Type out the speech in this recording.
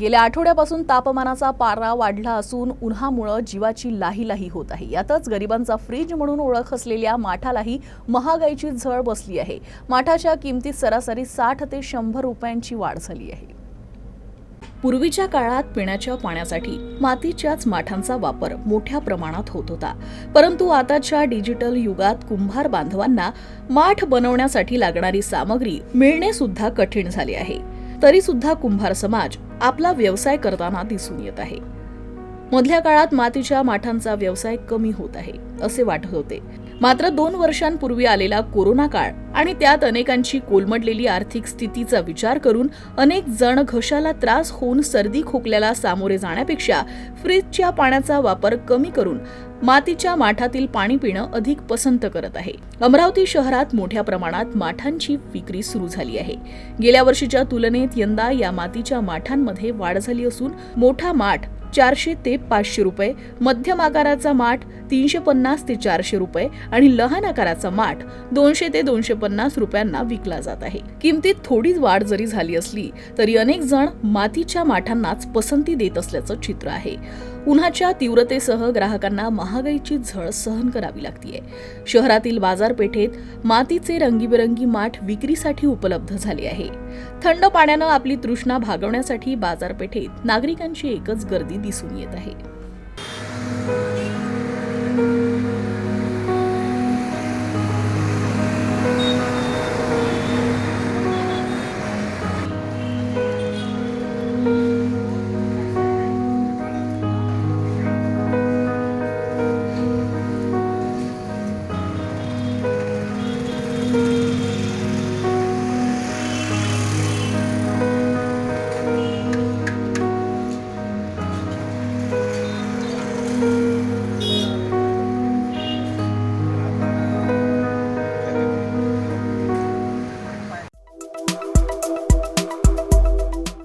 गेल्या आठवड्यापासून तापमानाचा पारा वाढला असून उन्हामुळं जीवाची लाही लाही होत आहे. यातच गरिबांचा फ्रीज म्हणून ओळख असलेल्या माठालाही महागाईची झळ बसली आहे. माठाच्या किमतीत सरासरी साठ ते शंभर रुपयांची वाढ झाली आहे. पूर्वीच्या काळात पिण्याच्या पाण्यासाठी मातीच्याच माठांचा वापर मोठ्या प्रमाणात होत होता. परंतु आताच्या डिजिटल युगात कुंभार बांधवांना माठ बनवण्यासाठी लागणारी सामग्री मिळणे सुद्धा कठीण झाले आहे. तरी सुद्धा कुंभार समाज आपला व्यवसाय करताना दिसून येत आहे. मधल्या काळात मातीच्या माठांचा व्यवसाय कमी होत आहे असे वाटत होते. मात्र दोन वर्षांपूर्वी आलेला कोरोना काळ आणि त्यात अनेकांची कोलमडलेली आर्थिक स्थितीचा विचार करून अनेक जण घशाला त्रास होऊन सर्दी खोकल्याला सामोरे जाण्यापेक्षा फ्रीजच्या पाण्याचा वापर कमी करून मातीच्या माठातील पाणी पिणं अधिक पसंत करत आहे. अमरावती शहरात मोठ्या प्रमाणात माठांची विक्री सुरू झाली आहे. गेल्या वर्षीच्या तुलनेत यंदा या मातीच्या माठांमध्ये वाढ झाली असून मोठा माठ चारशे ते पाचशे रुपये मध्यम आकाराचा माठ तीनशे पन्नास ते चारशे रुपये आणि लहान आकाराचा माठ दोनशे ते दोनशे पन्नास रुपयांना विकला जात आहे. किमतीत थोडीच वाढ जरी झाली असली तरी अनेक जण मातीच्या माठांनाच पसंती देत असल्याचं चित्र आहे. उन्हाच्या तीव्रतेसह ग्राहकांना महागाईची झळ सहन करावी लागतीये. शहरातील बाजारपेठेत मातीचे रंगीबेरंगी माठ विक्रीसाठी उपलब्ध झाले आहे. थंड पाण्यानं आपली तृष्णा भागवण्यासाठी बाजारपेठेत नागरिकांची एकच गर्दी दिसून येत आहे.